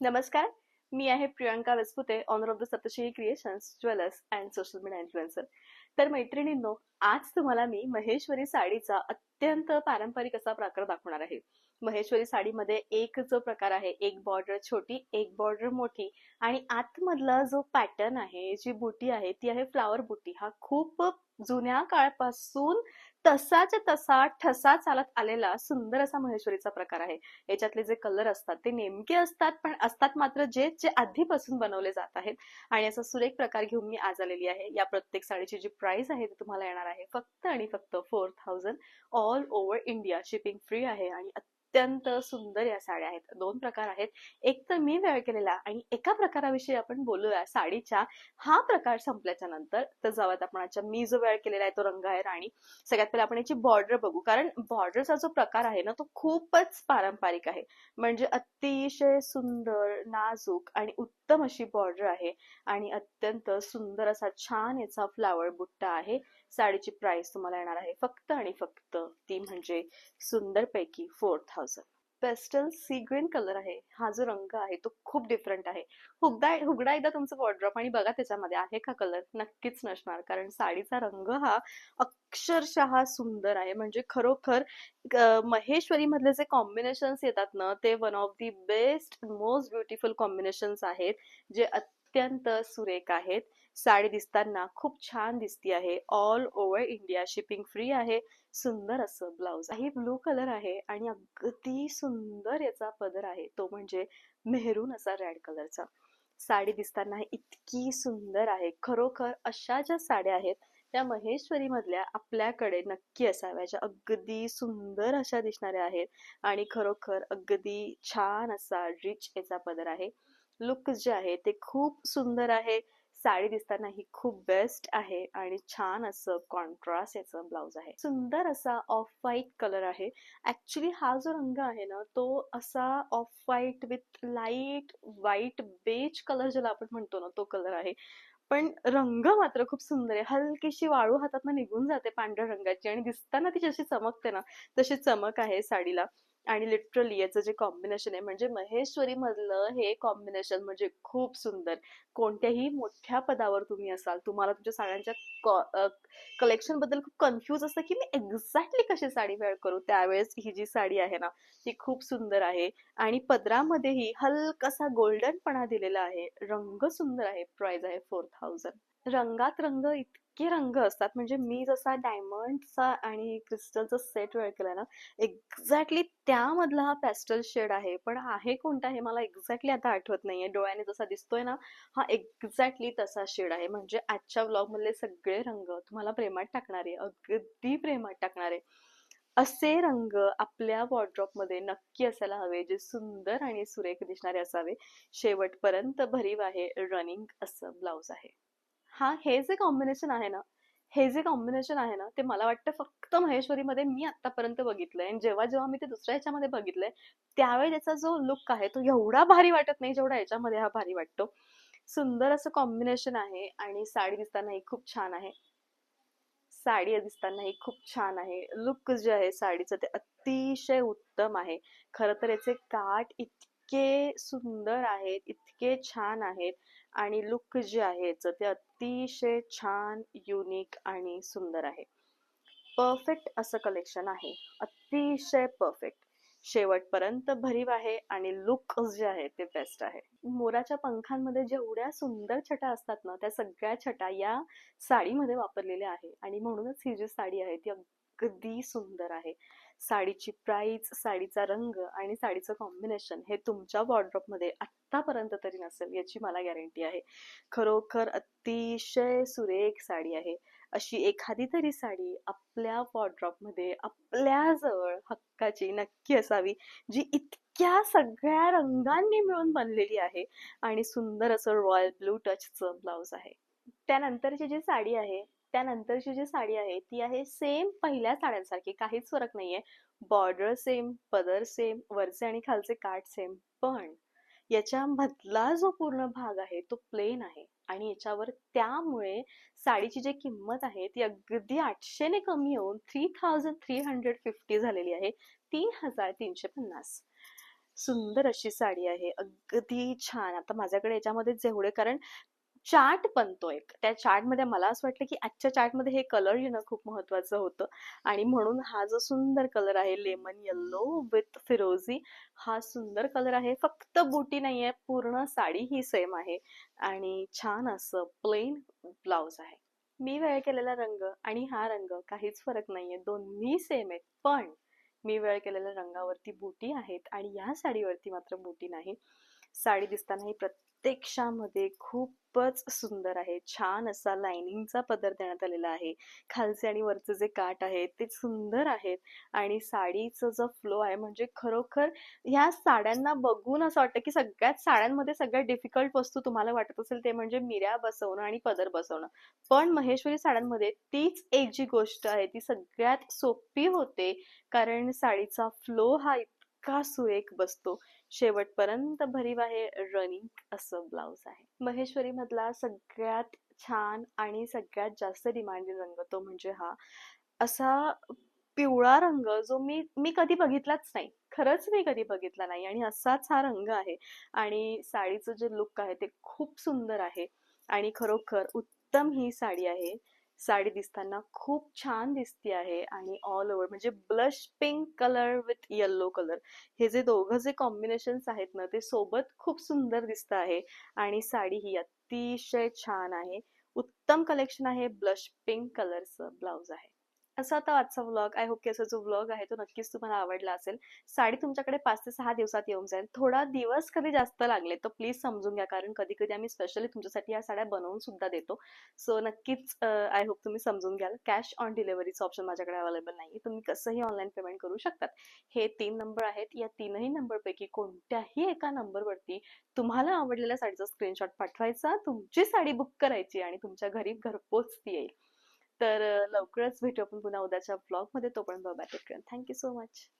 नमस्कार मी आहे Priyanka Vespute owner of the Satyashree creations jewellers and social media influencer तर मैत्रिणींनो आज तुम्हाला मी महेश्वरी साडीचा अत्यंत पारंपरिक असा प्रकार दाखवणार आहे. महेश्वरी साडीमध्ये एक जो प्रकार आहे एक बॉर्डर छोटी एक बॉर्डर मोठी आणि आतमधला जो पॅटर्न आहे जी बुटी आहे ती आहे फ्लावर बुटी. हा खूप जुन्या काळापासून तसाच्या तसा ठसा चालत आलेला सुंदर असा महेश्वरीचा प्रकार आहे. याच्यातले जे कलर असतात ते नेमके असतात पण असतात मात्र जे जे आधीपासून बनवले जात आहेत. आणि असा सुरेख प्रकार घेऊन मी आज आलेली आहे. या प्रत्येक साडीची जी प्राइस आहे ती तुम्हाला येणार आहे. फक्त आणि फक्त four thousand all over India shipping free आहे. आणि अत्यंत सुंदर या साड्या आहेत. दोन प्रकार आहेत. एक तर मी वेळ केलेला आणि एका प्रकाराविषयी आपण बोलूया साडीच्या. हा प्रकार संपल्याच्या नंतर तर जाऊयात आपण आजच्या. मी जो वेळ केलेला आहे तो रंग आहे राणी. सगळ्यात पहिले आपण याची बॉर्डर बघू. कारण बॉर्डरचा जो प्रकार आहे ना तो खूपच पारंपरिक आहे. म्हणजे अतिशय सुंदर नाजूक आणि उत्तम अशी बॉर्डर आहे. आणि अत्यंत सुंदर असा छान याचा फ्लावर बुट्टा आहे. साडीची प्राइस तुम्हाला येणार आहे. फक्त आणि फक्त ती म्हणजे सुंदर पैकी four thousand pastel sea green colour आहे. हा जो रंग आहे तो खूप डिफरंट आहे. हुगदा हुगडा एकदा तुमचं वॉर्ड्रॉप आणि बघा त्याच्यामध्ये आहे का कलर नक्कीच नसणार. कारण साडीचा रंग हा अक्षरशः सुंदर आहे. म्हणजे खरोखर महेश्वरी मधले जे कॉम्बिनेशन्स येतात ना ते one of the best most beautiful combinations आहेत. जे अत्यंत सुरेख आहेत. साडी दिसताना खूप छान दिसती आहे. All over India shipping free आहे. सुंदर असं ब्लाउज ही ब्लू कलर आहे आणि अगदी सुंदर याचा पदर आहे. तो म्हणजे मेहरून असा रेड कलरचा साडी दिसताना इतकी सुंदर आहे. खरोखर अशा ज्या साड्या आहेत त्या महेश्वरी मधल्या आपल्याकडे नक्की असाव्या. ज्या अगदी सुंदर अशा दिसणाऱ्या आहेत आणि खरोखर अगदी छान असा रिच याचा पदर आहे. लुक जे आहे ते खूप सुंदर आहे. साडी दिसताना ही खूप बेस्ट आहे आणि छान असं कॉन्ट्रास्ट याचं ब्लाऊज आहे. सुंदर असा ऑफ व्हाईट कलर आहे. ऍक्च्युली हा जो रंग आहे ना तो असा off white with light white beige colour ज्याला आपण म्हणतो ना तो कलर आहे. पण रंग मात्र खूप सुंदर आहे. हलकीशी वाळू हातात निघून जाते पांढऱ्या रंगाची आणि दिसताना ती जशी चमकते ना तशी चमक आहे साडीला. आणि लिटरली याचं जे कॉम्बिनेशन आहे म्हणजे महेश्वरी मधलं हे कॉम्बिनेशन म्हणजे खूप सुंदर. कोणत्याही मोठ्या पदावर तुम्ही असाल तुम्हाला तुमच्या साड्यांच्या कलेक्शनबद्दल खूप कन्फ्युज असतं की मी एक्झॅक्टली कशी साडी वेअर करू? त्यावेळेस ही जी साडी आहे ना ती खूप सुंदर आहे. आणि पदरामध्येही हलकासा गोल्डनपणा दिलेला आहे. रंग सुंदर आहे. प्राइस आहे फोर थाउजंड रंगात रंग इतके इतके रंग असतात. म्हणजे मी जसा डायमंडचा आणि क्रिस्टलचा सेट वेळ केला ना एक्झॅक्टली त्यामधला हा पॅस्टल शेड आहे. पण आहे कोणता हे मला एक्झॅक्टली आता आठवत नाहीये. डोळ्याने जसा दिसतोय ना हा एक्झॅक्टली तसा शेड आहे. म्हणजे आजच्या ब्लॉगमधले सगळे रंग तुम्हाला प्रेमात टाकणारे अगदी प्रेमात टाकणारे. असे रंग आपल्या वॉर्ड्रॉपमध्ये नक्की असायला हवे जे सुंदर आणि सुरेख दिसणारे असावे. शेवटपर्यंत भरीव आहे रनिंग असं ब्लाऊज आहे. हा हे जे कॉम्बिनेशन आहे ना हे जे कॉम्बिनेशन आहे ना ते मला वाटतं फक्त महेश्वरीमध्ये मी आतापर्यंत बघितलंय. आणि जेव्हा जेव्हा मी ते दुसऱ्या ह्याच्यामध्ये बघितलंय त्यावेळी त्याचा जो लुक आहे तो एवढा भारी वाटत नाही जेवढा याच्यामध्ये हा भारी वाटतो. सुंदर असं कॉम्बिनेशन आहे आणि साडी दिसतानाही खूप छान आहे. साडी दिसतानाही खूप छान आहे. लुक जे आहे साडीचं ते अतिशय उत्तम आहे. खरं तर याचे काठ इतके सुंदर आहेत इतके छान आहेत. आणि लुक जे आहे ते अतिशय छान युनिक आणि सुंदर आहे. परफेक्ट असं कलेक्शन आहे. अतिशय परफेक्ट शेवटपर्यंत भरीव आहे आणि लुक जे आहे ते बेस्ट आहे. मोराच्या पंखांमध्ये जेवढ्या सुंदर छटा असतात ना त्या सगळ्या छटा या साडीमध्ये वापरलेल्या आहे. आणि म्हणूनच ही जी साडी आहे ती अगदी सुंदर आहे. साडीची प्राईज साडीचा रंग आणि साडीचं कॉम्बिनेशन हे तुमच्या मध्ये आतापर्यंत तरी नसेल याची मला गॅरंटी आहे. खरोखर अतिशय सुरेख साडी आहे. अशी एखादी तरी साडी आपल्या मध्ये आपल्याजवळ हक्काची नक्की असावी जी इतक्या सगळ्या रंगांनी मिळून बनलेली आहे आणि सुंदर असं रॉयल ब्लू टचचं ब्लाऊज आहे. त्यानंतरची जी साडी आहे त्यानंतरची जी साडी आहे ती आहे सेम पहिल्या साड्यांसारखी काहीच फरक नाहीये. बॉर्डर सेम पदर सेम वरचे आणि खालचे काठ सेम पण याच्या मधला जो पूर्ण भाग आहे तो प्लेन आहे. आणि याच्यावर त्यामुळे साडीची जी किंमत आहे ती अगदी आठशेने कमी होऊन three thousand three hundred fifty झालेली आहे तीन हजार तीनशे पन्नास. सुंदर अशी साडी आहे. अगदी छान. आता माझ्याकडे याच्यामध्ये जेवढे कारण चार्ट बनतो एक. त्या चार्टमध्ये मला असं वाटलं की आजच्या चार्टमध्ये हे कलर येणं खूप महत्वाचं होतं. आणि म्हणून हा जो सुंदर कलर आहे लेमन येल्लो विथ फिरोजी हा सुंदर कलर आहे. फक्त बुटी नाहीये पूर्ण साडी ही सेम आहे. आणि छान असं प्लेन ब्लाउज आहे. मी वेळ केलेला रंग आणि हा रंग काहीच फरक नाहीये. दोन्ही सेम आहेत. पण मी वेळ केलेल्या रंगावरती बुटी आहेत आणि या साडीवरती मात्र बुटी नाही. साडी दिसताना ही प्रत्यक्षामध्ये खूपच सुंदर आहे. छान असा लाइनिंगचा पदर देण्यात आलेला आहे. खालचे आणि वरचे जे काठ आहेत ते सुंदर आहेत. आणि साडीचं जो फ्लो आहे म्हणजे खरोखर ह्या साड्यांना बघून असं वाटतं की सगळ्यात साड्यांमध्ये सगळ्यात डिफिकल्ट वस्तू तुम्हाला वाटत असेल ते म्हणजे मिऱ्या बसवणं आणि पदर बसवणं. पण महेश्वरी साड्यांमध्ये तीच एक जी गोष्ट आहे ती सगळ्यात सोपी होते. कारण साडीचा फ्लो हा इतका सुरेख बसतो. शेवटपर्यंत भरीव आहे रनिंग असं ब्लाऊज आहे. महेश्वरी मधला सगळ्यात छान आणि सगळ्यात जास्त डिमांडिंग रंग तो म्हणजे हा असा पिवळा रंग जो मी मी कधी बघितलाच नाही. खरंच मी कधी बघितला नाही आणि असाच हा रंग आहे. आणि साडीचं जे लुक आहे ते खूप सुंदर आहे. आणि खरोखर उत्तम ही साडी आहे. साडी दिसताना खूप छान दिसती आहे आणि ऑल ओव्हर म्हणजे blush pink colour with yellow colour हे जे दोघं जे कॉम्बिनेशन्स आहेत ना ते सोबत खूप सुंदर दिसत आहे आणि साडी ही अतिशय छान आहे. उत्तम कलेक्शन आहे ब्लश पिंक कलरचं ब्लाउज आहे. असा आता आजचा व्लॉग आय होप की असा जो व्लॉग आहे तो नक्कीच तुम्हाला आवडला असेल. साडी तुमच्याकडे पाच ते सहा दिवसात येऊन जाईल. थोडा दिवस कधी जास्त लागले तर प्लीज समजून घ्या. कारण कधी कधी आम्ही स्पेशली तुमच्यासाठी या साड्या बनवून सुद्धा देतो. सो नक्कीच आय होप तुम्ही समजून घ्याल. कॅश ऑन डिलिव्हरीचं ऑप्शन माझ्याकडे अवेलेबल नाही तुम्ही कसंही ऑनलाईन पेमेंट करू शकतात. हे तीन नंबर आहेत. या तीनही नंबरपैकी कोणत्याही एका नंबरवरती तुम्हाला आवडलेल्या साडीचा स्क्रीनशॉट पाठवायचा. तुमची साडी बुक करायची आणि तुमच्या घरी घरपोच ती येईल. तर लवकरच भेटू आपण पुन्हा उद्याच्या ब्लॉगमध्ये. तोपर्यंत बाय थँक्यू सो मच